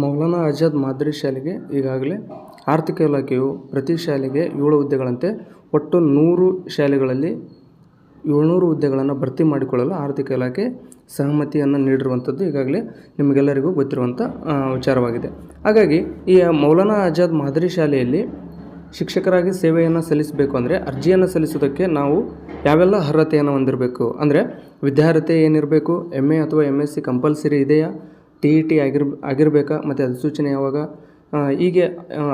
ಮೌಲಾನಾ ಆಜಾದ್ ಮಾದರಿ ಶಾಲೆಗೆ ಈಗಾಗಲೇ ಆರ್ಥಿಕ ಇಲಾಖೆಯು ಪ್ರತಿ ಶಾಲೆಗೆ ಏಳು ಹುದ್ದೆಗಳಂತೆ ಒಟ್ಟು ನೂರು ಶಾಲೆಗಳಲ್ಲಿ ಏಳ್ನೂರು ಹುದ್ದೆಗಳನ್ನು ಭರ್ತಿ ಮಾಡಿಕೊಳ್ಳಲು ಆರ್ಥಿಕ ಇಲಾಖೆ ಸಹಮತಿಯನ್ನು ನೀಡಿರುವಂಥದ್ದು ಈಗಾಗಲೇ ನಿಮಗೆಲ್ಲರಿಗೂ ಗೊತ್ತಿರುವಂಥ ವಿಚಾರವಾಗಿದೆ. ಹಾಗಾಗಿ ಈ ಮೌಲಾನಾ ಆಜಾದ್ ಮಾದರಿ ಶಾಲೆಯಲ್ಲಿ ಶಿಕ್ಷಕರಾಗಿ ಸೇವೆಯನ್ನು ಸಲ್ಲಿಸಬೇಕು ಅಂದರೆ ಅರ್ಜಿಯನ್ನು ಸಲ್ಲಿಸೋದಕ್ಕೆ ನಾವು ಯಾವೆಲ್ಲ ಅರ್ಹತೆಯನ್ನು ಹೊಂದಿರಬೇಕು? ಅಂದರೆ ವಿದ್ಯಾರ್ಹತೆ ಏನಿರಬೇಕು? ಎಂ ಎ ಅಥವಾ ಎಂ ಎಸ್ ಸಿ ಕಂಪಲ್ಸರಿ ಇದೆಯಾ? ಟಿ ಇ ಟಿ ಆಗಿರ್, ಆಗಿರ್ಬೇಕಾ? ಮತ್ತು ಅಧಿಸೂಚನೆ ಯಾವಾಗ? ಹೀಗೆ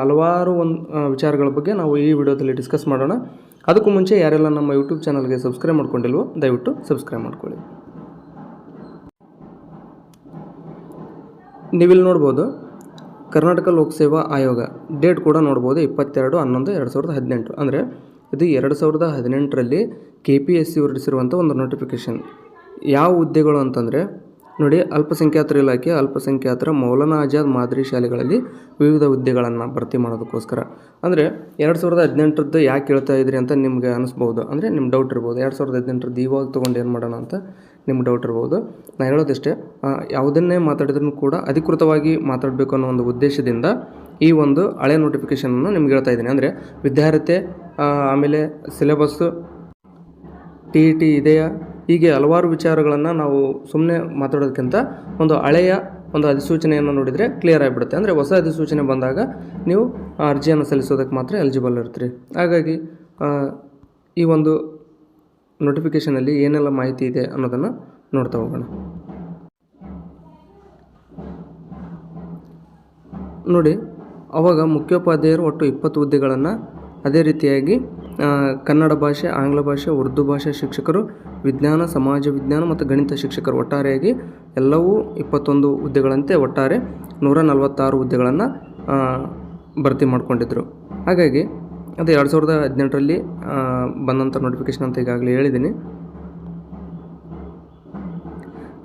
ಹಲವಾರು ಒಂದು ವಿಚಾರಗಳ ಬಗ್ಗೆ ನಾವು ಈ ವಿಡಿಯೋದಲ್ಲಿ ಡಿಸ್ಕಸ್ ಮಾಡೋಣ. ಅದಕ್ಕೂ ಮುಂಚೆ ಯಾರೆಲ್ಲ ನಮ್ಮ ಯೂಟ್ಯೂಬ್ ಚಾನಲ್ಗೆ ಸಬ್ಸ್ಕ್ರೈಬ್ ಮಾಡ್ಕೊಂಡಿಲ್ವೋ, ದಯವಿಟ್ಟು ಸಬ್ಸ್ಕ್ರೈಬ್ ಮಾಡ್ಕೊಳ್ಳಿ. ನೀವಿಲ್ಲಿ ನೋಡ್ಬೋದು, ಕರ್ನಾಟಕ ಲೋಕಸೇವಾ ಆಯೋಗ ಡೇಟ್ ಕೂಡ ನೋಡ್ಬೋದು, ಇಪ್ಪತ್ತೆರಡು, ಹನ್ನೊಂದು, ಎರಡು ಸಾವಿರದ ಹದಿನೆಂಟು. ಅಂದರೆ ಇದು ಎರಡು ಸಾವಿರದ ಹದಿನೆಂಟರಲ್ಲಿ ಕೆ ಪಿ ಎಸ್ ಸಿ ಹೊರಡಿಸಿರುವಂಥ ಒಂದು ನೋಟಿಫಿಕೇಷನ್ ಯಾವ ಹುದ್ದೆಗಳು ಅಂತಂದರೆ ನೋಡಿ, ಅಲ್ಪಸಂಖ್ಯಾತರ ಇಲಾಖೆ, ಅಲ್ಪಸಂಖ್ಯಾತರ ಮೌಲಾನಾ ಆಜಾದ್ ಮಾದರಿ ಶಾಲೆಗಳಲ್ಲಿ ವಿವಿಧ ಹುದ್ದೆಗಳನ್ನು ಭರ್ತಿ ಮಾಡೋದಕ್ಕೋಸ್ಕರ. ಅಂದರೆ, ಎರಡು ಸಾವಿರದ ಹದಿನೆಂಟರದ್ದು ಯಾಕೆ ಹೇಳ್ತಾ ಇದ್ರಿ ಅಂತ ನಿಮಗೆ ಅನಿಸ್ಬೋದು ಅಂದರೆ ನಿಮ್ಮ ಡೌಟ್ ಇರ್ಬೋದು. ಎರಡು ಸಾವಿರದ ಹದಿನೆಂಟರದ್ದು ಇವಾಗ ತೊಗೊಂಡು ಏನು ಮಾಡೋಣ ಅಂತ ನಿಮ್ಮ ಡೌಟ್ ಇರ್ಬೋದು. ನಾನು ಹೇಳೋದಿಷ್ಟೇ ಯಾವುದನ್ನೇ ಮಾತಾಡಿದ್ರೂ ಕೂಡ ಅಧಿಕೃತವಾಗಿ ಮಾತಾಡಬೇಕು ಅನ್ನೋ ಒಂದು ಉದ್ದೇಶದಿಂದ ಈ ಒಂದು ಹಳೆ ನೋಟಿಫಿಕೇಷನನ್ನು ನಿಮ್ಗೆ ಹೇಳ್ತಾ ಇದ್ದೀನಿ. ಅಂದರೆ ವಿದ್ಯಾರ್ಥಿ ಆಮೇಲೆ ಸಿಲೆಬಸ್ಸು ಟಿ ಇ ಟಿ ಇದೆಯಾ? ಹೀಗೆ ಹಲವಾರು ವಿಚಾರಗಳನ್ನು ನಾವು ಸುಮ್ಮನೆ ಮಾತಾಡೋದಕ್ಕಿಂತ ಒಂದು ಹಳೆಯ ಒಂದು ಅಧಿಸೂಚನೆಯನ್ನು ನೋಡಿದರೆ ಕ್ಲಿಯರ್ ಆಗಿಬಿಡುತ್ತೆ. ಅಂದರೆ ಹೊಸ ಅಧಿಸೂಚನೆ ಬಂದಾಗ ನೀವು ಅರ್ಜಿಯನ್ನು ಸಲ್ಲಿಸೋದಕ್ಕೆ ಮಾತ್ರ ಎಲಿಜಿಬಲ್ ಇರ್ತೀರಿ. ಹಾಗಾಗಿ ಈ ಒಂದು ನೋಟಿಫಿಕೇಷನಲ್ಲಿ ಏನೆಲ್ಲ ಮಾಹಿತಿ ಇದೆ ಅನ್ನೋದನ್ನು ನೋಡ್ತಾ ಹೋಗೋಣ. ನೋಡಿ, ಅವಾಗ ಮುಖ್ಯೋಪಾಧ್ಯಾಯರು ಒಟ್ಟು ಇಪ್ಪತ್ತು ಹುದ್ದೆಗಳನ್ನು ಅದೇ ರೀತಿಯಾಗಿ ಕನ್ನಡ ಭಾಷೆ, ಆಂಗ್ಲ ಭಾಷೆ, ಉರ್ದು ಭಾಷೆ ಶಿಕ್ಷಕರು, ವಿಜ್ಞಾನ, ಸಮಾಜ ವಿಜ್ಞಾನ ಮತ್ತು ಗಣಿತ ಶಿಕ್ಷಕರು ಒಟ್ಟಾರೆಯಾಗಿ ಎಲ್ಲವೂ ಇಪ್ಪತ್ತೊಂದು ಹುದ್ದೆಗಳಂತೆ ಒಟ್ಟಾರೆ ನೂರ ನಲವತ್ತಾರು ಹುದ್ದೆಗಳನ್ನು ಭರ್ತಿ ಮಾಡಿಕೊಂಡಿದ್ದರು ಹಾಗಾಗಿ ಅದು ಎರಡು ಸಾವಿರದ ಹದಿನೆಂಟರಲ್ಲಿ ಬಂದಂಥ ನೋಟಿಫಿಕೇಷನ್ ಅಂತ ಈಗಾಗಲೇ ಹೇಳಿದ್ದೀನಿ.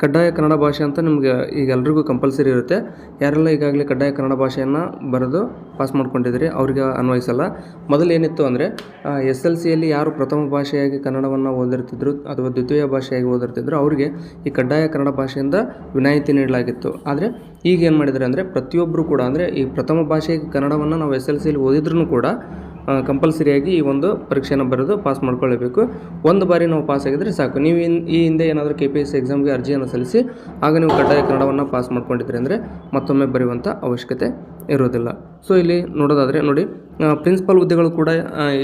ಕಡ್ಡಾಯ ಕನ್ನಡ ಭಾಷೆ ಅಂತ ನಿಮಗೆ ಈಗ ಎಲ್ರಿಗೂ ಕಂಪಲ್ಸರಿ ಇರುತ್ತೆ. ಯಾರೆಲ್ಲ ಈಗಾಗಲೇ ಕಡ್ಡಾಯ ಕನ್ನಡ ಭಾಷೆಯನ್ನು ಬರೆದು ಪಾಸ್ ಮಾಡ್ಕೊಂಡಿದ್ದೀರಿ, ಅವರಿಗೆ ಅನ್ವಯಿಸಲ್ಲ. ಮೊದಲು ಏನಿತ್ತು ಅಂದರೆ ಎಸ್ ಎಲ್ ಸಿಯಲ್ಲಿ ಯಾರು ಪ್ರಥಮ ಭಾಷೆಯಾಗಿ ಕನ್ನಡವನ್ನು ಓದಿರ್ತಿದ್ರು ಅಥವಾ ದ್ವಿತೀಯ ಭಾಷೆಯಾಗಿ ಓದಿರ್ತಿದ್ರು, ಅವರಿಗೆ ಈ ಕಡ್ಡಾಯ ಕನ್ನಡ ಭಾಷೆಯಿಂದ ವಿನಾಯಿತಿ ನೀಡಲಾಗಿತ್ತು. ಆದರೆ ಈಗ ಏನು ಮಾಡಿದ್ದಾರೆ ಅಂದರೆ ಪ್ರತಿಯೊಬ್ಬರು ಕೂಡ ಅಂದರೆ ಈ ಪ್ರಥಮ ಭಾಷೆಗೆ ಕನ್ನಡವನ್ನು ನಾವು ಎಸ್ ಎಲ್ ಸಿಯಲ್ಲಿ ಓದಿದ್ರೂ ಕೂಡ ಕಂಪಲ್ಸರಿಯಾಗಿ ಈ ಒಂದು ಪರೀಕ್ಷೆಯನ್ನು ಬರೆದು ಪಾಸ್ ಮಾಡ್ಕೊಳ್ಳಬೇಕು. ಒಂದು ಬಾರಿ ನಾವು ಪಾಸ್ ಆಗಿದ್ರೆ ಸಾಕು. ನೀವು ಈ ಹಿಂದೆ ಏನಾದರೂ ಕೆ ಪಿ ಎಸ್ ಎಕ್ಸಾಮ್ಗೆ ಅರ್ಜಿಯನ್ನು ಸಲ್ಲಿಸಿ, ಆಗ ನೀವು ಕಡ್ಡಾಯ ಕನ್ನಡವನ್ನು ಪಾಸ್ ಮಾಡ್ಕೊಂಡಿದ್ರಿ ಅಂದರೆ ಮತ್ತೊಮ್ಮೆ ಬರೆಯುವಂಥ ಅವಶ್ಯಕತೆ ಇರೋದಿಲ್ಲ ಸೊ ಇಲ್ಲಿ ನೋಡೋದಾದರೆ ನೋಡಿ ಪ್ರಿನ್ಸಿಪಲ್ ಹುದ್ದೆಗಳು ಕೂಡ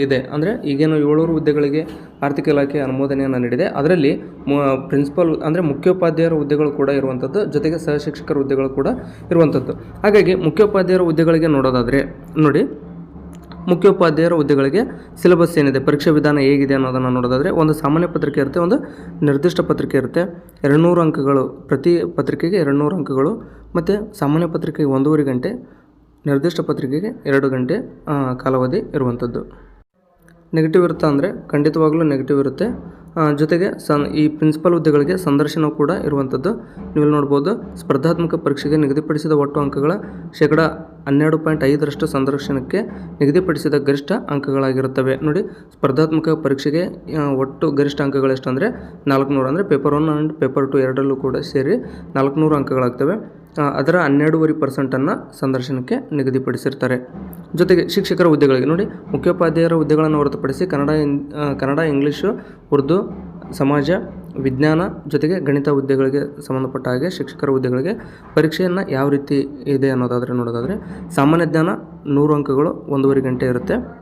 ಇದೆ. ಅಂದರೆ ಈಗೇನು ಏಳೂರು ಹುದ್ದೆಗಳಿಗೆ ಆರ್ಥಿಕ ಇಲಾಖೆ ಅನುಮೋದನೆಯನ್ನು ನೀಡಿದೆ. ಅದರಲ್ಲಿ ಪ್ರಿನ್ಸಿಪಲ್ ಅಂದರೆ ಮುಖ್ಯೋಪಾಧ್ಯಾಯರ ಹುದ್ದೆಗಳು ಕೂಡ ಇರುವಂಥದ್ದು ಜೊತೆಗೆ ಸಹಶಿಕ್ಷಕರ ಹುದ್ದೆಗಳು ಕೂಡ ಇರುವಂಥದ್ದು ಹಾಗಾಗಿ ಮುಖ್ಯೋಪಾಧ್ಯಾಯರ ಹುದ್ದೆಗಳಿಗೆ ನೋಡೋದಾದರೆ, ನೋಡಿ ಮುಖ್ಯೋಪಾಧ್ಯಾಯರ ಹುದ್ದೆಗಳಿಗೆ ಸಿಲೆಬಸ್ ಏನಿದೆ, ಪರೀಕ್ಷಾ ವಿಧಾನ ಹೇಗಿದೆ ಅನ್ನೋದನ್ನು ನೋಡೋದಾದರೆ ಒಂದು ಸಾಮಾನ್ಯ ಪತ್ರಿಕೆ ಇರುತ್ತೆ, ಒಂದು ನಿರ್ದಿಷ್ಟ ಪತ್ರಿಕೆ ಇರುತ್ತೆ. ಎರಡುನೂರು ಅಂಕಗಳು, ಪ್ರತಿ ಪತ್ರಿಕೆಗೆ ಎರಡುನೂರು ಅಂಕಗಳು ಮತ್ತು ಸಾಮಾನ್ಯ ಪತ್ರಿಕೆಗೆ ಒಂದೂವರೆ ಗಂಟೆ, ನಿರ್ದಿಷ್ಟ ಪತ್ರಿಕೆಗೆ ಎರಡು ಗಂಟೆ ಕಾಲಾವಧಿ ಇರುವಂಥದ್ದು. ನೆಗೆಟಿವ್ ಇರುತ್ತೆ ಅಂದರೆ ಖಂಡಿತವಾಗಲೂ ನೆಗೆಟಿವ್ ಇರುತ್ತೆ. ಜೊತೆಗೆ ಸನ್, ಈ ಪ್ರಿನ್ಸಿಪಲ್ ಹುದ್ದೆಗಳಿಗೆ ಸಂದರ್ಶನ ಕೂಡ ಇರುವಂಥದ್ದು. ನೀವು ನೋಡ್ಬೋದು, ಸ್ಪರ್ಧಾತ್ಮಕ ಪರೀಕ್ಷೆಗೆ ನಿಗದಿಪಡಿಸಿದ ಒಟ್ಟು ಅಂಕಗಳ ಶೇಕಡ ಹನ್ನೆರಡು ಪಾಯಿಂಟ್ ಐದರಷ್ಟು ಸಂದರ್ಶನಕ್ಕೆ ನಿಗದಿಪಡಿಸಿದ ಗರಿಷ್ಠ ಅಂಕಗಳಾಗಿರುತ್ತವೆ. ನೋಡಿ, ಸ್ಪರ್ಧಾತ್ಮಕ ಪರೀಕ್ಷೆಗೆ ಒಟ್ಟು ಗರಿಷ್ಠ ಅಂಕಗಳೆಷ್ಟು ಅಂದರೆ ನಾಲ್ಕುನೂರು ಅಂದರೆ paper one and paper two ಎರಡರಲ್ಲೂ ಕೂಡ ಸೇರಿ ನಾಲ್ಕುನೂರು ಅಂಕಗಳಾಗ್ತವೆ. ಅದರ ಹನ್ನೆರಡೂವರೆ ಪರ್ಸೆಂಟನ್ನು ಸಂದರ್ಶನಕ್ಕೆ ನಿಗದಿಪಡಿಸಿರ್ತಾರೆ. ಜೊತೆಗೆ ಶಿಕ್ಷಕರ ಹುದ್ದೆಗಳಿಗೆ ನೋಡಿ, ಮುಖ್ಯೋಪಾಧ್ಯಾಯರ ಹುದ್ದೆಗಳನ್ನು ಹೊರತುಪಡಿಸಿ ಕನ್ನಡ ಕನ್ನಡ, ಇಂಗ್ಲೀಷು, ಉರ್ದು, ಸಮಾಜ, ವಿಜ್ಞಾನ, ಜೊತೆಗೆ ಗಣಿತ ಹುದ್ದೆಗಳಿಗೆ ಸಂಬಂಧಪಟ್ಟ ಹಾಗೆ ಶಿಕ್ಷಕರ ಹುದ್ದೆಗಳಿಗೆ ಪರೀಕ್ಷೆಯನ್ನು ಯಾವ ರೀತಿ ಇದೆ ಅನ್ನೋದಾದರೆ ನೋಡೋದಾದರೆ, ಸಾಮಾನ್ಯ ಜ್ಞಾನ ನೂರು ಅಂಕಗಳು ಒಂದೂವರೆ ಗಂಟೆ ಇರುತ್ತೆ.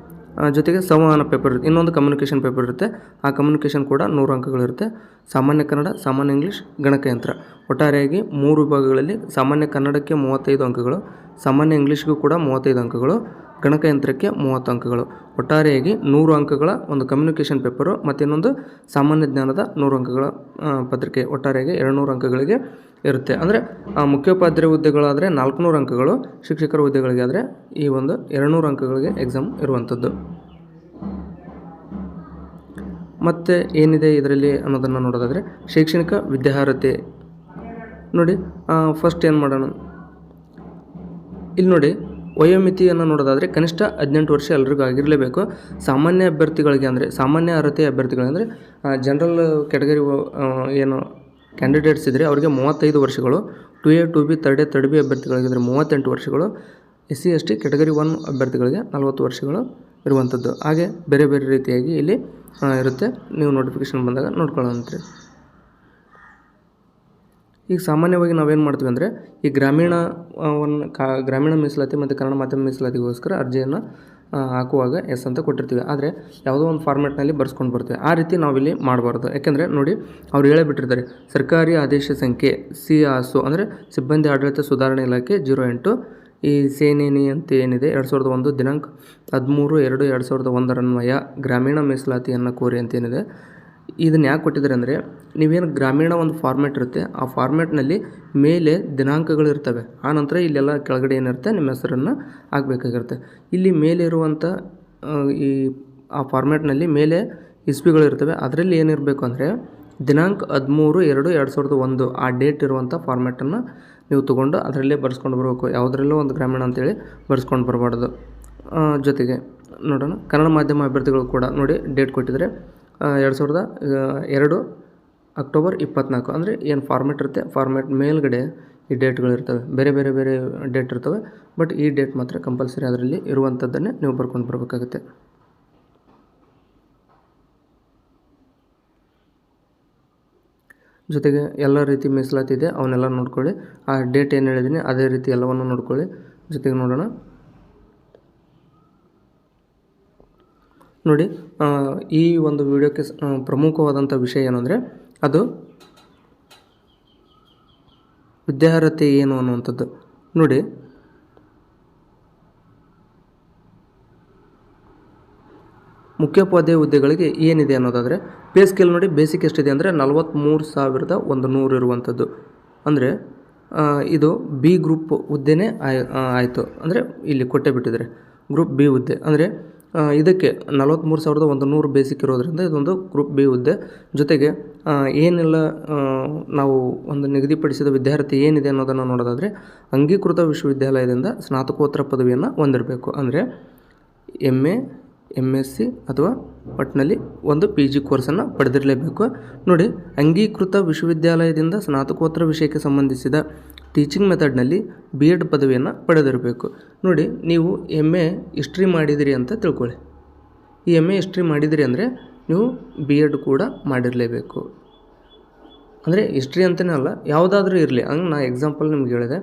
ಜೊತೆಗೆ ಸಂವಹನ ಪೇಪರ್ ಇರುತ್ತೆ. ಇನ್ನೊಂದು ಕಮ್ಯುನಿಕೇಷನ್ ಪೇಪರ್ ಇರುತ್ತೆ. ಆ ಕಮ್ಯುನಿಕೇಷನ್ ಕೂಡ ನೂರು ಅಂಕಗಳಿರುತ್ತೆ. ಸಾಮಾನ್ಯ ಕನ್ನಡ, ಸಾಮಾನ್ಯ ಇಂಗ್ಲೀಷ್ ಗಣಕಯಂತ್ರ. ಒಟ್ಟಾರೆಯಾಗಿ ಮೂರು ವಿಭಾಗಗಳಲ್ಲಿ ಸಾಮಾನ್ಯ ಕನ್ನಡಕ್ಕೆ ಮೂವತ್ತೈದು ಅಂಕಗಳು, ಸಾಮಾನ್ಯ ಇಂಗ್ಲೀಷ್ಗೂ ಕೂಡ ಮೂವತ್ತೈದು ಅಂಕಗಳು, ಗಣಕಯಂತ್ರಕ್ಕೆ ಮೂವತ್ತು ಅಂಕಗಳು. ಒಟ್ಟಾರೆಯಾಗಿ ನೂರು ಅಂಕಗಳ ಒಂದು ಕಮ್ಯುನಿಕೇಷನ್ ಪೇಪರು ಮತ್ತು ಇನ್ನೊಂದು ಸಾಮಾನ್ಯ ಜ್ಞಾನದ ನೂರು ಅಂಕಗಳ ಪತ್ರಿಕೆ. ಒಟ್ಟಾರೆಯಾಗಿ ಎರಡುನೂರು ಅಂಕಗಳಿಗೆ ಇರುತ್ತೆ. ಅಂದರೆ ಮುಖ್ಯೋಪಾಧ್ಯಾಯ ಹುದ್ದೆಗಳಾದರೆ ನಾಲ್ಕುನೂರು ಅಂಕಗಳು, ಶಿಕ್ಷಕರ ಹುದ್ದೆಗಳಿಗೆ ಆದರೆ ಈ ಒಂದು ಎರಡುನೂರು ಅಂಕಗಳಿಗೆ ಎಕ್ಸಾಮ್ ಇರುವಂಥದ್ದು. ಮತ್ತು ಏನಿದೆ ಇದರಲ್ಲಿ ಅನ್ನೋದನ್ನು ನೋಡೋದಾದರೆ, ಶೈಕ್ಷಣಿಕ ವಿದ್ಯಾರ್ಹತೆ. ನೋಡಿ ಫಸ್ಟ್ ಏನು ಮಾಡೋಣ? ಇಲ್ಲಿ ನೋಡಿ, ವಯೋಮಿತಿಯನ್ನು ನೋಡೋದಾದರೆ ಕನಿಷ್ಠ ಹದಿನೆಂಟು ವರ್ಷ ಎಲ್ರಿಗೂ ಆಗಿರಲೇಬೇಕು. ಸಾಮಾನ್ಯ ಅಭ್ಯರ್ಥಿಗಳಿಗೆ ಅಂದರೆ, ಸಾಮಾನ್ಯ ಅರ್ಹತೆ ಅಭ್ಯರ್ಥಿಗಳಂದರೆ ಜನರಲ್ ಕ್ಯಾಟಗರಿ ಏನು ಕ್ಯಾಂಡಿಡೇಟ್ಸ್ ಇದ್ದರೆ ಅವರಿಗೆ ಮೂವತ್ತೈದು ವರ್ಷಗಳು two A two B third A third B ಅಭ್ಯರ್ಥಿಗಳಿಗಿದ್ರೆ ಮೂವತ್ತೆಂಟು ವರ್ಷಗಳು S C S T category one ಅಭ್ಯರ್ಥಿಗಳಿಗೆ ನಲವತ್ತು ವರ್ಷಗಳು ಇರುವಂಥದ್ದು. ಹಾಗೆ ಬೇರೆ ಬೇರೆ ರೀತಿಯಾಗಿ ಇಲ್ಲಿ ಇರುತ್ತೆ. ನೀವು ನೋಟಿಫಿಕೇಶನ್ ಬಂದಾಗ ನೋಡ್ಕೊಳ್ಳೋಂತ್ರಿ ಈಗ ಸಾಮಾನ್ಯವಾಗಿ ನಾವೇನು ಮಾಡ್ತೀವಿ ಅಂದರೆ ಈ ಗ್ರಾಮೀಣ ಕಾ, ಗ್ರಾಮೀಣ ಮೀಸಲಾತಿ ಮತ್ತು ಕನ್ನಡ ಮಾಧ್ಯಮ ಮೀಸಲಾತಿಗೋಸ್ಕರ ಅರ್ಜಿಯನ್ನು ಹಾಕುವಾಗ ಎಸ್ ಅಂತ ಕೊಟ್ಟಿರ್ತೀವಿ. ಆದರೆ ಯಾವುದೋ ಒಂದು ಫಾರ್ಮ್ಯಾಟ್ನಲ್ಲಿ ಬರ್ಸ್ಕೊಂಡು ಬರ್ತೀವಿ ಆ ರೀತಿ ನಾವಿಲ್ಲಿ ಮಾಡಬಾರ್ದು. ಯಾಕೆಂದರೆ ನೋಡಿ, ಅವ್ರು ಹೇಳೇ ಬಿಟ್ಟಿರ್ತಾರೆ ಸರ್ಕಾರಿ ಆದೇಶ ಸಂಖ್ಯೆ ಸಿ ಆಸು ಅಂದರೆ ಸಿಬ್ಬಂದಿ ಆಡಳಿತ ಸುಧಾರಣೆ ಇಲಾಖೆ ಜೀರೋ ಎಂಟು, ಈ ಸೇನೇನಿ ಅಂತ ಏನಿದೆ, ಎರಡು ಸಾವಿರದ ಒಂದು ದಿನಾಂಕ ಹದಿಮೂರು ಎರಡು ಎರಡು ಸಾವಿರದ ಒಂದರನ್ವಯ ಗ್ರಾಮೀಣ ಮೀಸಲಾತಿಯನ್ನು ಕೋರಿ ಅಂತ ಏನಿದೆ ಇದನ್ನು ಯಾಕೆ ಕೊಟ್ಟಿದ್ದಾರೆ ಅಂದರೆ ನೀವೇನು ಗ್ರಾಮೀಣ ಒಂದು ಫಾರ್ಮ್ಯಾಟ್ ಇರುತ್ತೆ, ಆ ಫಾರ್ಮ್ಯಾಟ್ನಲ್ಲಿ ಮೇಲೆ ದಿನಾಂಕಗಳಿರ್ತವೆ ಆ ನಂತರ ಇಲ್ಲೆಲ್ಲ ಕೆಳಗಡೆ ಏನಿರುತ್ತೆ, ನಿಮ್ಮ ಹೆಸರನ್ನು ಹಾಕಬೇಕಾಗಿರುತ್ತೆ. ಇಲ್ಲಿ ಮೇಲೆ ಇರುವಂಥ ಈ, ಆ ಫಾರ್ಮ್ಯಾಟ್ನಲ್ಲಿ ಮೇಲೆ ಇಸ್ವಿಗಳಿರ್ತವೆ ಅದರಲ್ಲಿ ಏನಿರಬೇಕು ಅಂದರೆ ದಿನಾಂಕ ಹದಿಮೂರು ಎರಡು ಎರಡು ಸಾವಿರದ ಒಂದು, ಆ ಡೇಟ್ ಇರುವಂಥ ಫಾರ್ಮ್ಯಾಟನ್ನು ನೀವು ತೊಗೊಂಡು ಅದರಲ್ಲೇ ಬರ್ಸ್ಕೊಂಡು ಬರಬೇಕು. ಯಾವುದರಲ್ಲೂ ಒಂದು ಗ್ರಾಮೀಣ ಅಂತೇಳಿ ಬರ್ಸ್ಕೊಂಡು ಬರಬಾರ್ದು. ಜೊತೆಗೆ, ನೋಡೋಣ, ಕನ್ನಡ ಮಾಧ್ಯಮ ಅಭ್ಯರ್ಥಿಗಳು ಕೂಡ ನೋಡಿ ಡೇಟ್ ಕೊಟ್ಟಿದ್ದಾರೆ. ಎರಡು ಸಾವಿರದ ಎರಡು ಅಕ್ಟೋಬರ್ ಇಪ್ಪತ್ನಾಲ್ಕು. ಅಂದರೆ ಏನು ಫಾರ್ಮೆಟ್ ಇರುತ್ತೆ? ಫಾರ್ಮೆಟ್ ಮೇಲ್ಗಡೆ ಈ ಡೇಟ್ಗಳಿರ್ತವೆ ಬೇರೆ ಬೇರೆ ಬೇರೆ ಡೇಟ್ ಇರ್ತವೆ. ಬಟ್ ಈ ಡೇಟ್ ಮಾತ್ರ ಕಂಪಲ್ಸರಿ ಅದರಲ್ಲಿ ಇರುವಂಥದ್ದನ್ನೇ ನೀವು ಬರ್ಕೊಂಡು ಬರಬೇಕಾಗುತ್ತೆ. ಜೊತೆಗೆ ಎಲ್ಲ ರೀತಿ ಮೀಸಲಾತಿ ಇದೆ. ಅವನ್ನೆಲ್ಲ ನೋಡ್ಕೊಳ್ಳಿ. ಆ ಡೇಟ್ ಏನು ಹೇಳಿದ್ದೀನಿ ಅದೇ ರೀತಿ ಎಲ್ಲವನ್ನು ನೋಡ್ಕೊಳ್ಳಿ. ಜೊತೆಗೆ ನೋಡೋಣ. ನೋಡಿ ಈ ಒಂದು ವಿಡಿಯೋಕ್ಕೆ ಪ್ರಮುಖವಾದಂಥ ವಿಷಯ ಏನಂದರೆ, ಅದು ವಿದ್ಯಾರ್ಹತೆ ಏನು ಅನ್ನುವಂಥದ್ದು. ನೋಡಿ, ಮುಖ್ಯೋಪಾಧ್ಯಾಯ ಹುದ್ದೆಗಳಿಗೆ ಏನಿದೆ ಅನ್ನೋದಾದರೆ, ಪೇ ಸ್ಕೇಲ್ ನೋಡಿ ಬೇಸಿಕ್ ಎಷ್ಟಿದೆ ಅಂದರೆ ನಲವತ್ತ್ಮೂರು ಸಾವಿರದ ಒಂದು ನೂರು ಇರುವಂಥದ್ದು. ಅಂದರೆ ಇದು ಬಿ ಗ್ರೂಪ್ ಹುದ್ದೆನೇ ಆಯಿತು. ಅಂದರೆ, ಇಲ್ಲಿ ಕೊಟ್ಟೆ ಬಿಟ್ಟಿದ್ದಾರೆ. ಗ್ರೂಪ್ ಬಿ ಹುದ್ದೆ. ಅಂದರೆ ಇದಕ್ಕೆ ನಲವತ್ತ್ಮೂರು ಸಾವಿರದ ಒಂದು ನೂರು ಬೇಸಿಕ್ ಇರೋದರಿಂದ ಇದೊಂದು ಗ್ರೂಪ್ ಬಿ ಹುದ್ದೆ. ಜೊತೆಗೆ ಏನೆಲ್ಲ ನಾವು ಒಂದು ನಿಗದಿಪಡಿಸಿದ ವಿದ್ಯಾರ್ಥಿ ಏನಿದೆ ಅನ್ನೋದನ್ನು ನೋಡೋದಾದರೆ, ಅಂಗೀಕೃತ ವಿಶ್ವವಿದ್ಯಾಲಯದಿಂದ ಸ್ನಾತಕೋತ್ತರ ಪದವಿಯನ್ನು ಹೊಂದಿರಬೇಕು. ಅಂದರೆ M A M S C ಅಥವಾ ಒಟ್ಟಿನಲ್ಲಿ ಒಂದು ಪಿ ಜಿ ಕೋರ್ಸನ್ನು ಪಡೆದಿರಲೇಬೇಕು. ನೋಡಿ, ಅಂಗೀಕೃತ ವಿಶ್ವವಿದ್ಯಾಲಯದಿಂದ ಸ್ನಾತಕೋತ್ತರ ವಿಷಯಕ್ಕೆ ಸಂಬಂಧಿಸಿದ ಟೀಚಿಂಗ್ ಮೆಥಡ್ನಲ್ಲಿ ಬಿ ಎಡ್ ಪದವಿಯನ್ನು ಪಡೆದಿರಬೇಕು. ನೋಡಿ, ನೀವು ಎಂ ಎ ಹಿಸ್ಟ್ರಿ ಮಾಡಿದಿರಿ ಅಂತ ತಿಳ್ಕೊಳ್ಳಿ. ಈ ಎಂ ಎ ಹಿಸ್ಟ್ರಿ ಮಾಡಿದಿರಿ ಅಂದರೆ ನೀವು ಬಿ ಎಡ್ ಕೂಡ ಮಾಡಿರಲೇಬೇಕು. ಅಂದರೆ ಹಿಸ್ಟ್ರಿ ಅಂತಲೇ ಅಲ್ಲ, ಯಾವುದಾದ್ರೂ ಇರಲಿ. ಹಂಗೆ ನಾ ಎಕ್ಸಾಂಪಲ್ ನಿಮ್ಗೆ ಹೇಳಿದೆ.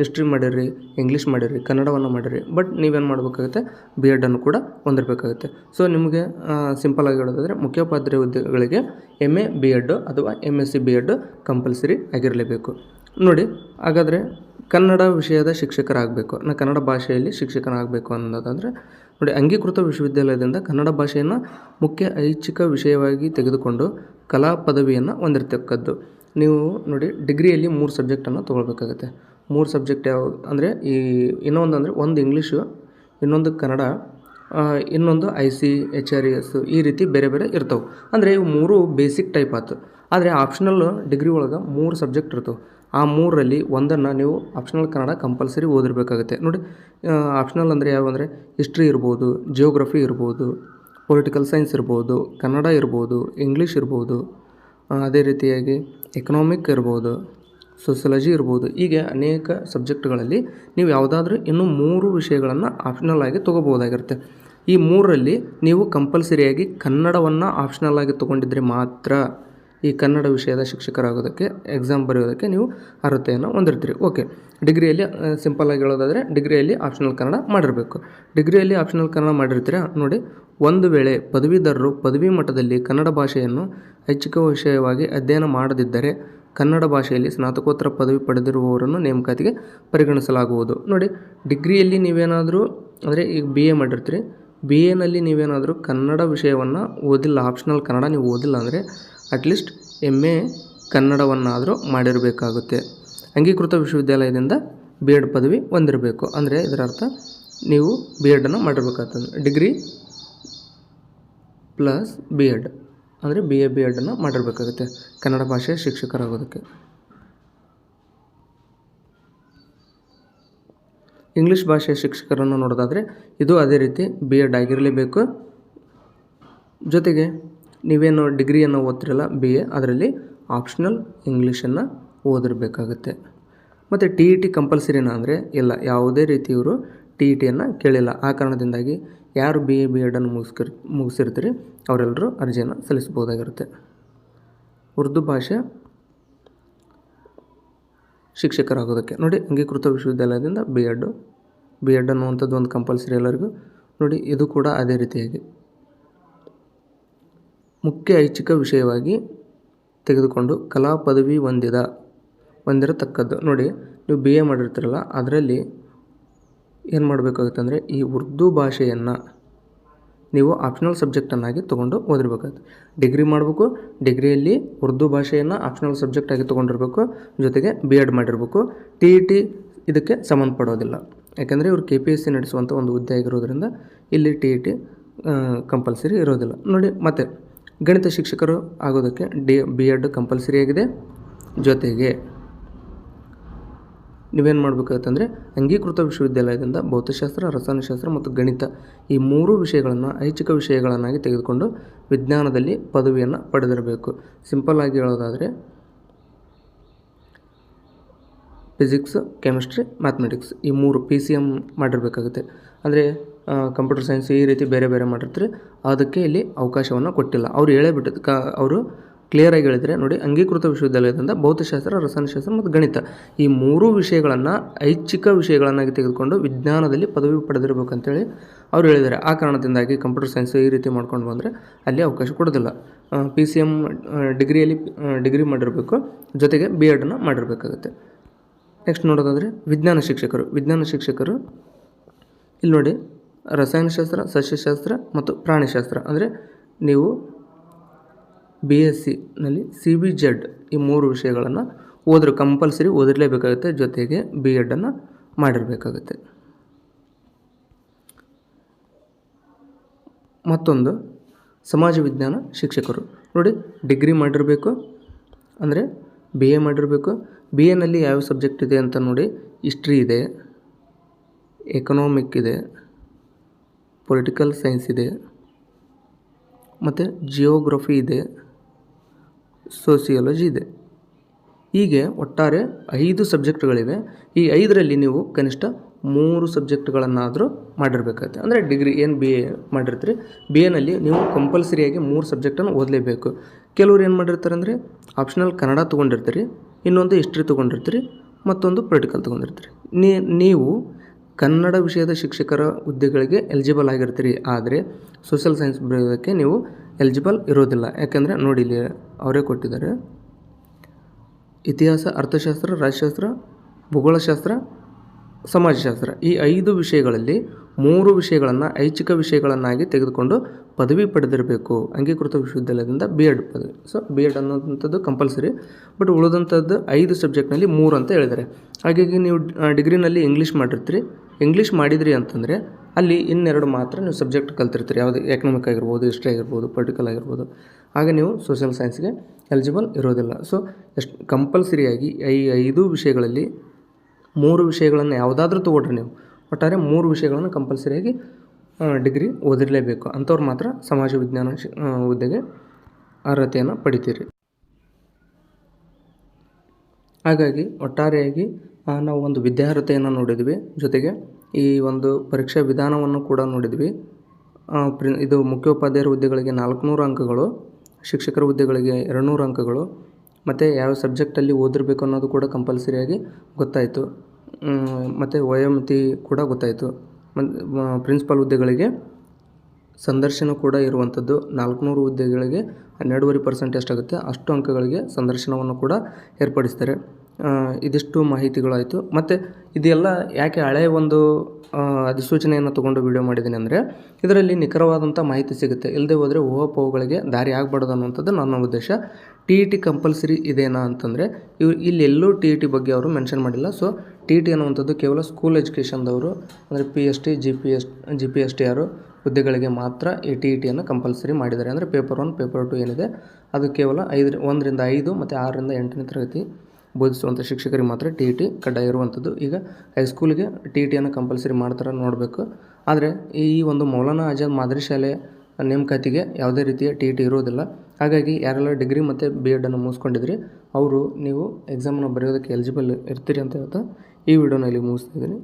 ಹಿಸ್ಟ್ರಿ ಮಾಡಿರಿ ಇಂಗ್ಲೀಷ್ ಮಾಡಿರಿ ಕನ್ನಡವನ್ನು ಮಾಡಿರಿ ಬಟ್ ನೀವೇನು ಮಾಡಬೇಕಾಗುತ್ತೆ? ಬಿ ಎಡನ್ನು ಕೂಡ ಹೊಂದಿರಬೇಕಾಗುತ್ತೆ. ಸೊ ನಿಮಗೆ ಸಿಂಪಲಾಗಿ ಹೇಳೋದಾದರೆ ಮುಖ್ಯೋಪಾಧ್ಯಾಯ ಹುದ್ದೆಗಳಿಗೆ ಎಂ ಎ ಬಿ ಎಡ್ ಅಥವಾ M S C B Ed compulsory ಆಗಿರಲೇಬೇಕು. ನೋಡಿ, ಹಾಗಾದರೆ ಕನ್ನಡ ವಿಷಯದ ಶಿಕ್ಷಕರಾಗಬೇಕು. ನಾ ಕನ್ನಡ ಭಾಷೆಯಲ್ಲಿ ಶಿಕ್ಷಕನಾಗಬೇಕು ಅನ್ನೋದಾದರೆ, ನೋಡಿ, ಅಂಗೀಕೃತ ವಿಶ್ವವಿದ್ಯಾಲಯದಿಂದ ಕನ್ನಡ ಭಾಷೆಯನ್ನು ಮುಖ್ಯ ಐಚ್ಛಿಕ ವಿಷಯವಾಗಿ ತೆಗೆದುಕೊಂಡು ಕಲಾ ಪದವಿಯನ್ನು ಹೊಂದಿರತಕ್ಕದ್ದು. ನೀವು ನೋಡಿ, ಡಿಗ್ರಿಯಲ್ಲಿ ಮೂರು ಸಬ್ಜೆಕ್ಟನ್ನು ತೊಗೊಳ್ಬೇಕಾಗುತ್ತೆ. ಮೂರು ಸಬ್ಜೆಕ್ಟ್ ಯಾವ, ಅಂದರೆ ಈ ಇನ್ನೊಂದು ಅಂದರೆ ಒಂದು ಇಂಗ್ಲೀಷು, ಇನ್ನೊಂದು ಕನ್ನಡ ಇನ್ನೊಂದು I C, H R S ಈ ರೀತಿ ಬೇರೆ ಬೇರೆ ಇರ್ತವೆ. ಅಂದರೆ ಇವು ಮೂರು ಬೇಸಿಕ್ ಟೈಪ್ ಆಯ್ತು ಆದರೆ ಆಪ್ಷನಲ್ ಡಿಗ್ರಿ ಒಳಗೆ ಮೂರು ಸಬ್ಜೆಕ್ಟ್ ಇರ್ತವೆ. ಆ ಮೂರರಲ್ಲಿ ಒಂದನ್ನು ನೀವು ಆಪ್ಷನಲ್ ಕನ್ನಡ ಕಂಪಲ್ಸರಿ ಓದಿರಬೇಕಾಗುತ್ತೆ. ನೋಡಿ ಆಪ್ಷನಲ್ ಅಂದರೆ ಯಾವ ಅಂದರೆ ಹಿಸ್ಟ್ರಿ ಇರ್ಬೋದು ಜಿಯೋಗ್ರಫಿ ಇರ್ಬೋದು ಪೊಲಿಟಿಕಲ್ ಸೈನ್ಸ್ ಇರ್ಬೋದು, ಕನ್ನಡ ಇರ್ಬೋದು ಇಂಗ್ಲೀಷ್ ಇರ್ಬೋದು ಅದೇ ರೀತಿಯಾಗಿ ಎಕನಾಮಿಕ್ ಇರ್ಬೋದು ಸೋಸಿಯಾಲಜಿ ಇರ್ಬೋದು, ಹೀಗೆ ಅನೇಕ ಸಬ್ಜೆಕ್ಟ್ಗಳಲ್ಲಿ ನೀವು ಯಾವುದಾದ್ರೂ ಇನ್ನೂ ಮೂರು ವಿಷಯಗಳನ್ನು ಆಪ್ಷನಲ್ ಆಗಿ ತೊಗೋಬೋದಾಗಿರುತ್ತೆ ಈ ಮೂರರಲ್ಲಿ ನೀವು ಕಂಪಲ್ಸರಿಯಾಗಿ ಕನ್ನಡವನ್ನು ಆಪ್ಷನಲ್ ಆಗಿ ತೊಗೊಂಡಿದ್ರೆ ಮಾತ್ರ ಈ ಕನ್ನಡ ವಿಷಯದ ಶಿಕ್ಷಕರಾಗೋದಕ್ಕೆ ಎಕ್ಸಾಮ್ ಬರೆಯೋದಕ್ಕೆ ನೀವು ಅರ್ಹತೆಯನ್ನು ಹೊಂದಿರ್ತೀರಿ. ಓಕೆ ಡಿಗ್ರಿಯಲ್ಲಿ ಸಿಂಪಲ್ ಆಗಿ ಹೇಳೋದಾದರೆ ಡಿಗ್ರಿಯಲ್ಲಿ ಆಪ್ಷನಲ್ ಕನ್ನಡ ಮಾಡಿರಬೇಕು. ಡಿಗ್ರಿಯಲ್ಲಿ ಆಪ್ಷನಲ್ ಕನ್ನಡ ಮಾಡಿರ್ತೀರಾ? ನೋಡಿ, ಒಂದು ವೇಳೆ ಪದವೀಧರರು ಪದವಿ ಮಟ್ಟದಲ್ಲಿ ಕನ್ನಡ ಭಾಷೆಯನ್ನು ಐಚ್ಛಿಕ ವಿಷಯವಾಗಿ ಅಧ್ಯಯನ ಮಾಡದಿದ್ದರೆ, ಕನ್ನಡ ಭಾಷೆಯಲ್ಲಿ ಸ್ನಾತಕೋತ್ತರ ಪದವಿ ಪಡೆದಿರುವವರನ್ನು ನೇಮಕಾತಿಗೆ ಪರಿಗಣಿಸಲಾಗುವುದು. ನೋಡಿ ಡಿಗ್ರಿಯಲ್ಲಿ ನೀವೇನಾದರೂ, ಅಂದರೆ ಈಗ ಬಿ ಎ ಮಾಡಿರ್ತೀರಿ. ಬಿ ಎನಲ್ಲಿ ನೀವೇನಾದರೂ ಕನ್ನಡ ವಿಷಯವನ್ನು ಓದಿಲ್ಲ ಆಪ್ಷನಲ್ ಕನ್ನಡ ನೀವು ಓದಿಲ್ಲ ಅಂದರೆ ಅಟ್ಲೀಸ್ಟ್ ಎಂ ಎ ಕನ್ನಡವನ್ನಾದರೂ ಮಾಡಿರಬೇಕಾಗುತ್ತೆ. ಅಂಗೀಕೃತ ವಿಶ್ವವಿದ್ಯಾಲಯದಿಂದ ಬಿ ಎಡ್ ಪದವಿ ಹೊಂದಿರಬೇಕು. ಅಂದರೆ ಇದರ ಅರ್ಥ ನೀವು ಬಿ ಎಡನ್ನು ಮಾಡಿರಬೇಕಾಗ್ತದೆ. ಡಿಗ್ರಿ ಪ್ಲಸ್ ಬಿ ಎಡ್ ಅಂದರೆ ಬಿ ಎ ಬಿ ಎಡನ್ನು ಮಾಡಿರಬೇಕಾಗುತ್ತೆ. ಕನ್ನಡ ಭಾಷೆಯ ಶಿಕ್ಷಕರಾಗೋದಕ್ಕೆ. ಇಂಗ್ಲೀಷ್ ಭಾಷೆಯ ಶಿಕ್ಷಕರನ್ನು ನೋಡೋದಾದರೆ ಇದು ಅದೇ ರೀತಿ ಬಿ ಎಡ್ ಆಗಿರಲೇಬೇಕು. ಜೊತೆಗೆ ನೀವೇನು ಡಿಗ್ರಿಯನ್ನು ಓದ್ತಿರಲ್ಲ ಬಿ ಎ, ಅದರಲ್ಲಿ ಆಪ್ಷನಲ್ ಇಂಗ್ಲೀಷನ್ನು ಓದಿರಬೇಕಾಗುತ್ತೆ. ಮತ್ತು ಟಿ ಇ ಟಿ ಕಂಪಲ್ಸರಿನ ಅಂದರೆ ಇಲ್ಲ, ಯಾವುದೇ ರೀತಿಯವರು ಟಿ ಇ ಟಿಯನ್ನು ಕೇಳಿಲ್ಲ. ಆ ಕಾರಣದಿಂದಾಗಿ ಯಾರು ಬಿ ಎ, ಬಿ ಎಡನ್ನು ಮುಗಿಸ್ಕಿರ್, ಮುಗಿಸಿರ್ತೀರಿ, ಅವರೆಲ್ಲರೂ ಅರ್ಜಿಯನ್ನು ಸಲ್ಲಿಸ್ಬೋದಾಗಿರುತ್ತೆ ಉರ್ದು ಭಾಷೆ ಶಿಕ್ಷಕರಾಗೋದಕ್ಕೆ. ನೋಡಿ, ಅಂಗೀಕೃತ ವಿಶ್ವವಿದ್ಯಾಲಯದಿಂದ ಬಿ ಎಡ್ ಬಿ ಎಡ್ ಅನ್ನುವಂಥದ್ದು ಒಂದು ಕಂಪಲ್ಸರಿ ಎಲ್ಲರಿಗೂ. ನೋಡಿ, ಇದು ಕೂಡ ಅದೇ ರೀತಿಯಾಗಿ. ಮುಖ್ಯ ಐಚ್ಛಿಕ ವಿಷಯವಾಗಿ ತೆಗೆದುಕೊಂಡು ಕಲಾ ಪದವಿ ಹೊಂದಿದ, ಹೊಂದಿರತಕ್ಕದ್ದು. ನೋಡಿ, ನೀವು ಬಿ ಎ ಮಾಡಿರ್ತೀರಲ್ಲ, ಅದರಲ್ಲಿ ಏನು ಮಾಡಬೇಕಾಗುತ್ತೆ ಅಂದರೆ, ಈ ಉರ್ದು ಭಾಷೆಯನ್ನು ನೀವು ಆಪ್ಷನಲ್ ಸಬ್ಜೆಕ್ಟನ್ನಾಗಿ ತೊಗೊಂಡು ಓದಿರ್ಬೇಕಾಗುತ್ತೆ. ಡಿಗ್ರಿ ಮಾಡಬೇಕು ಡಿಗ್ರಿಯಲ್ಲಿ ಉರ್ದು ಭಾಷೆಯನ್ನು ಆಪ್ಷನಲ್ ಸಬ್ಜೆಕ್ಟಾಗಿ ತೊಗೊಂಡಿರ್ಬೇಕು, ಜೊತೆಗೆ ಬಿ ಎಡ್ ಮಾಡಿರಬೇಕು. ಟಿ ಇ ಟಿ ಇದಕ್ಕೆ ಸಂಬಂಧಪಡೋದಿಲ್ಲ. ಯಾಕೆಂದರೆ ಇವರು ಕೆ ಪಿ ಎಸ್ ಸಿ ನಡೆಸುವಂಥ ಒಂದು ಹುದ್ದೆ ಆಗಿರೋದ್ರಿಂದ ಇಲ್ಲಿ ಟಿ ಇ ಟಿ ಕಂಪಲ್ಸರಿ ಇರೋದಿಲ್ಲ. ನೋಡಿ, ಮತ್ತು ಗಣಿತ ಶಿಕ್ಷಕರು ಆಗೋದಕ್ಕೆ ಡಿ ಬಿ ಎಡ್ ಕಂಪಲ್ಸರಿ ಆಗಿದೆ. ಜೊತೆಗೆ ನೀವೇನು ಮಾಡಬೇಕಾಗತ್ತಂದರೆ ಅಂಗೀಕೃತ ವಿಶ್ವವಿದ್ಯಾಲಯದಿಂದ ಭೌತಶಾಸ್ತ್ರ, ರಸಾಯನಶಾಸ್ತ್ರ ಮತ್ತು ಗಣಿತ ಈ ಮೂರು ವಿಷಯಗಳನ್ನು ಐಚ್ಛಿಕ ವಿಷಯಗಳನ್ನಾಗಿ ತೆಗೆದುಕೊಂಡು ವಿಜ್ಞಾನದಲ್ಲಿ ಪದವಿಯನ್ನು ಪಡೆದಿರಬೇಕು. ಸಿಂಪಲ್ ಆಗಿ ಹೇಳೋದಾದರೆ ಫಿಸಿಕ್ಸ್ ಕೆಮಿಸ್ಟ್ರಿ ಮ್ಯಾಥಮೆಟಿಕ್ಸ್ ಈ ಮೂರು ಪಿ ಸಿ ಎಂ ಮಾಡಿರಬೇಕಾಗುತ್ತೆ. ಅಂದರೆ ಕಂಪ್ಯೂಟರ್ ಸೈನ್ಸ್ ಈ ರೀತಿ ಬೇರೆ ಬೇರೆ ಮಾಡಿರ್ತಾರೆ. ಅದಕ್ಕೆ ಇಲ್ಲಿ ಅವಕಾಶವನ್ನು ಕೊಟ್ಟಿಲ್ಲ. ಅವ್ರು ಹೇಳೇ ಬಿಟ್ಟಿದ್ದು, ಕ, ಅವರು ಕ್ಲಿಯರಾಗಿ ಹೇಳಿದರೆ ನೋಡಿ, ಅಂಗೀಕೃತ ವಿಶ್ವವಿದ್ಯಾಲಯದಿಂದ ಭೌತಶಾಸ್ತ್ರ, ರಸಾಯನಶಾಸ್ತ್ರ ಮತ್ತು ಗಣಿತ ಈ ಮೂರು ವಿಷಯಗಳನ್ನು, ಐಚ್ಛಿಕ ವಿಷಯಗಳನ್ನಾಗಿ ತೆಗೆದುಕೊಂಡು ವಿಜ್ಞಾನದಲ್ಲಿ ಪದವಿ ಪಡೆದಿರಬೇಕಂತೇಳಿ ಅವ್ರು ಹೇಳಿದ್ದಾರೆ. ಆ ಕಾರಣದಿಂದಾಗಿ ಕಂಪ್ಯೂಟರ್ ಸೈನ್ಸ್ ಈ ರೀತಿ ಮಾಡ್ಕೊಂಡು ಬಂದರೆ ಅಲ್ಲಿ ಅವಕಾಶ ಕೊಡೋದಿಲ್ಲ. ಪಿ ಸಿ ಎಂ ಡಿಗ್ರಿಯಲ್ಲಿ ಡಿಗ್ರಿ ಮಾಡಿರಬೇಕು. ಜೊತೆಗೆ ಬಿ ಎಡನ್ನು ಮಾಡಿರಬೇಕಾಗುತ್ತೆ. ನೆಕ್ಸ್ಟ್ ನೋಡೋದಾದರೆ ವಿಜ್ಞಾನ ಶಿಕ್ಷಕರು. ವಿಜ್ಞಾನ ಶಿಕ್ಷಕರು, ಇಲ್ಲಿ ನೋಡಿ. ರಸಾಯನಶಾಸ್ತ್ರ ಸಸ್ಯಶಾಸ್ತ್ರ ಮತ್ತು ಪ್ರಾಣಿಶಾಸ್ತ್ರ. ಅಂದರೆ ನೀವು ಬಿ ಎಸ್ ಸಿನಲ್ಲಿ ಸಿ ಬಿ ಜೆಡ್ ಈ ಮೂರು ವಿಷಯಗಳನ್ನು ಓದ್ರೆ ಕಂಪಲ್ಸರಿ ಓದಿರಲೇಬೇಕಾಗುತ್ತೆ. ಜೊತೆಗೆ ಬಿ ಎಡನ್ನು ಮಾಡಿರಬೇಕಾಗುತ್ತೆ. ಮತ್ತೊಂದು, ಸಮಾಜ ವಿಜ್ಞಾನ ಶಿಕ್ಷಕರು. ನೋಡಿ ಡಿಗ್ರಿ ಮಾಡಿರಬೇಕು, ಅಂದರೆ ಬಿ ಎ ಮಾಡಿರಬೇಕು. ಬಿ ಎನಲ್ಲಿ ಯಾವ ಸಬ್ಜೆಕ್ಟ್ ಇದೆ ಅಂತ ನೋಡಿ ಹಿಸ್ಟ್ರಿ ಇದೆ ಎಕನಾಮಿಕ್ ಇದೆ ಪೊಲಿಟಿಕಲ್ ಸೈನ್ಸ್ ಇದೆ, ಮತ್ತು ಜಿಯೋಗ್ರಫಿ ಇದೆ ಸೋಸಿಯಾಲಜಿ ಇದೆ. ಹೀಗೆ ಒಟ್ಟಾರೆ ಐದು ಸಬ್ಜೆಕ್ಟ್ಗಳಿವೆ. ಈ ಐದರಲ್ಲಿ ನೀವು ಕನಿಷ್ಠ ಮೂರು ಸಬ್ಜೆಕ್ಟ್ಗಳನ್ನಾದರೂ ಮಾಡಿರಬೇಕಾಗುತ್ತೆ. ಅಂದರೆ ಡಿಗ್ರಿ ಏನು ಬಿ ಎ ಮಾಡಿರ್ತೀರಿ ಬಿ ಎನಲ್ಲಿ ನೀವು ಕಂಪಲ್ಸರಿಯಾಗಿ ಮೂರು ಸಬ್ಜೆಕ್ಟನ್ನು ಓದಲೇಬೇಕು. ಕೆಲವರು ಏನು ಮಾಡಿರ್ತಾರೆ ಅಂದರೆ ಆಪ್ಷನಲ್ ಕನ್ನಡ ತೊಗೊಂಡಿರ್ತೀರಿ, ಇನ್ನೊಂದು ಹಿಸ್ಟ್ರಿ ತೊಗೊಂಡಿರ್ತೀರಿ, ಮತ್ತೊಂದು ಪೊಲಿಟಿಕಲ್ ತೊಗೊಂಡಿರ್ತೀರಿ. ನೀವು ಕನ್ನಡ ವಿಷಯದ ಶಿಕ್ಷಕರ ಹುದ್ದೆಗಳಿಗೆ ಎಲಿಜಿಬಲ್ ಆಗಿರ್ತೀರಿ. ಆದರೆ ಸೋಷಿಯಲ್ ಸೈನ್ಸ್ ಬರೆಯೋದಕ್ಕೆ ನೀವು ಎಲಿಜಿಬಲ್ ಇರೋದಿಲ್ಲ. ಯಾಕೆಂದರೆ ನೋಡಿ ಇಲ್ಲಿ ಅವರೇ ಕೊಟ್ಟಿದ್ದಾರೆ. ಇತಿಹಾಸ, ಅರ್ಥಶಾಸ್ತ್ರ, ರಾಜ್ಯಶಾಸ್ತ್ರ, ಭೂಗೋಳಶಾಸ್ತ್ರ, ಸಮಾಜಶಾಸ್ತ್ರ. ಈ ಐದು ವಿಷಯಗಳಲ್ಲಿ ಮೂರು ವಿಷಯಗಳನ್ನು ಐಚ್ಛಿಕ ವಿಷಯಗಳನ್ನಾಗಿ ತೆಗೆದುಕೊಂಡು ಪದವಿ ಪಡೆದಿರಬೇಕು. ಅಂಗೀಕೃತ ವಿಶ್ವವಿದ್ಯಾಲಯದಿಂದ ಬಿ ಎಡ್ ಪದವಿ. ಸೊ ಬಿ ಎಡ್ ಅನ್ನೋಂಥದ್ದು ಕಂಪಲ್ಸರಿ ಬಟ್ ಉಳಿದಂಥದ್ದು ಐದು ಸಬ್ಜೆಕ್ಟ್ನಲ್ಲಿ ಮೂರು ಅಂತ ಹೇಳಿದ್ದಾರೆ. ಹಾಗಾಗಿ ನೀವು ಡಿಗ್ರಿನಲ್ಲಿ ಇಂಗ್ಲೀಷ್ ಮಾಡಿರ್ತೀರಿ. ಇಂಗ್ಲೀಷ್ ಮಾಡಿದ್ರಿ ಅಂತಂದರೆ ಅಲ್ಲಿ ಇನ್ನೆರಡು ಮಾತ್ರ ನೀವು ಸಬ್ಜೆಕ್ಟ್ ಕಲ್ತಿರ್ತೀರಿ. ಯಾವುದು ಎಕನಾಮಿಕ್ ಆಗಿರ್ಬೋದು ಹಿಸ್ಟ್ರಿ ಆಗಿರ್ಬೋದು ಪೊಲಿಟಿಕಲ್ ಆಗಿರ್ಬೋದು. ಆಗ ನೀವು ಸೋಷಿಯಲ್ ಸೈನ್ಸ್ಗೆ ಎಲಿಜಿಬಲ್ ಇರೋದಿಲ್ಲ. ಸೊ ಎಷ್ಟು ಕಂಪಲ್ಸರಿಯಾಗಿ ಐ ಐದು ವಿಷಯಗಳಲ್ಲಿ ಮೂರು ವಿಷಯಗಳನ್ನು ಯಾವುದಾದ್ರೂ ತೊಗೊಳ್ರಿ ನೀವು. ಒಟ್ಟಾರೆ ಮೂರು ವಿಷಯಗಳನ್ನು ಕಂಪಲ್ಸರಿಯಾಗಿ ಡಿಗ್ರಿ ಓದಿರಲೇಬೇಕು. ಅಂಥವ್ರು ಮಾತ್ರ ಸಮಾಜ ವಿಜ್ಞಾನ ಹುದ್ದೆಗೆ ಅರ್ಹತೆಯನ್ನು ಪಡಿತೀರಿ. ಹಾಗಾಗಿ ಒಟ್ಟಾರೆಯಾಗಿ ನಾವು ಒಂದು ವಿದ್ಯಾರ್ಹತೆಯನ್ನು ನೋಡಿದ್ವಿ. ಜೊತೆಗೆ ಈ ಒಂದು ಪರೀಕ್ಷಾ ವಿಧಾನವನ್ನು ಕೂಡ ನೋಡಿದ್ವಿ. ಪ್ರಿ, ಇದು ಮುಖ್ಯೋಪಾಧ್ಯಾಯರ ಹುದ್ದೆಗಳಿಗೆ ನಾಲ್ಕುನೂರು ಅಂಕಗಳು, ಶಿಕ್ಷಕರ ಹುದ್ದೆಗಳಿಗೆ ಎರಡುನೂರು ಅಂಕಗಳು, ಮತ್ತು ಯಾವ ಸಬ್ಜೆಕ್ಟಲ್ಲಿ ಓದಿರಬೇಕು ಅನ್ನೋದು ಕೂಡ ಕಂಪಲ್ಸರಿಯಾಗಿ ಗೊತ್ತಾಯಿತು. ಮತ್ತು ವಯೋಮಿತಿ ಕೂಡ ಗೊತ್ತಾಯಿತು. ಪ್ರಿನ್ಸಿಪಾಲ್ ಹುದ್ದೆಗಳಿಗೆ ಸಂದರ್ಶನ ಕೂಡ ಇರುವಂಥದ್ದು. ನಾಲ್ಕುನೂರು ಹುದ್ದೆಗಳಿಗೆ ಹನ್ನೆರಡೂವರೆ ಪರ್ಸೆಂಟ್ ಎಷ್ಟಾಗುತ್ತೆ ಅಷ್ಟು ಅಂಕಗಳಿಗೆ ಸಂದರ್ಶನವನ್ನು ಕೂಡ ಏರ್ಪಡಿಸ್ತಾರೆ. ಇದಿಷ್ಟು ಮಾಹಿತಿಗಳಾಯಿತು. ಮತ್ತು ಇದೆಲ್ಲ ಯಾಕೆ ಹಳೆಯ ಒಂದು ಅಧಿಸೂಚನೆಯನ್ನು ತೊಗೊಂಡು ವಿಡಿಯೋ ಮಾಡಿದ್ದೀನಿ ಅಂದರೆ, ಇದರಲ್ಲಿ ನಿಖರವಾದಂಥ ಮಾಹಿತಿ ಸಿಗುತ್ತೆ. ಇಲ್ಲದೆ ಹೋದರೆ ಊಹಾಪೋಹಗಳಿಗೆ ದಾರಿ ಆಗಬಾರ್ದು ಅನ್ನುವಂಥದ್ದು ನನ್ನ ಉದ್ದೇಶ. ಟಿ ಇ ಟಿ ಕಂಪಲ್ಸರಿ ಇದೇನಾ ಅಂತಂದರೆ, ಇವು ಇಲ್ಲೆಲ್ಲೂ ಟಿ ಇ ಟಿ ಬಗ್ಗೆ ಅವರು ಮೆನ್ಷನ್ ಮಾಡಿಲ್ಲ. ಸೊ ಟಿ ಇ ಟಿ ಅನ್ನುವಂಥದ್ದು ಕೇವಲ ಸ್ಕೂಲ್ ಎಜುಕೇಷನ್ದವರು ಅಂದರೆ P S T G P S G P S T ಆರು ಹುದ್ದೆಗಳಿಗೆ ಮಾತ್ರ ಈ ಟಿ ಇ ಟಿಯನ್ನು ಕಂಪಲ್ಸರಿ ಮಾಡಿದ್ದಾರೆ. ಅಂದರೆ ಪೇಪರ್ ಒನ್ ಪೇಪರ್ ಟು ಏನಿದೆ. ಅದು ಕೇವಲ ಐದು ಒಂದರಿಂದ ಐದು ಮತ್ತು ಆರರಿಂದ ಎಂಟನೇ ತರಗತಿ. ಬೋಧಿಸುವಂಥ ಶಿಕ್ಷಕರಿಗೆ ಮಾತ್ರ ಟಿ ಇ ಟಿ ಕಡ್ಡಾಯ ಇರುವಂಥದ್ದು. ಈಗ ಹೈಸ್ಕೂಲಿಗೆ ಟಿ ಇ ಟಿಯನ್ನು ಕಂಪಲ್ಸರಿ ಮಾಡ್ತಾರೆ ನೋಡಬೇಕು. ಆದರೆ ಈ ಒಂದು ಮೌಲಾನಾ ಆಜಾದ್ ಮಾದರಿ ಶಾಲೆ ನೇಮಕಾತಿಗೆ ಯಾವುದೇ ರೀತಿಯ ಟಿ ಇ ಟಿ ಇರೋದಿಲ್ಲ ಹಾಗಾಗಿ ಯಾರೆಲ್ಲ ಡಿಗ್ರಿ ಮತ್ತು ಬಿ ಎಡನ್ನು ಮುಗಿಸ್ಕೊಂಡಿದ್ರಿ, ಅವರು ನೀವು ಎಕ್ಸಾಮನ್ನು ಬರೆಯೋದಕ್ಕೆ ಎಲಿಜಿಬಲ್ ಇರ್ತೀರಿ ಅಂತ ಹೇಳ್ತಾ ಈ ವಿಡಿಯೋನ ಇಲ್ಲಿ ಮುಗಿಸ್ತಿದ್ದೀನಿ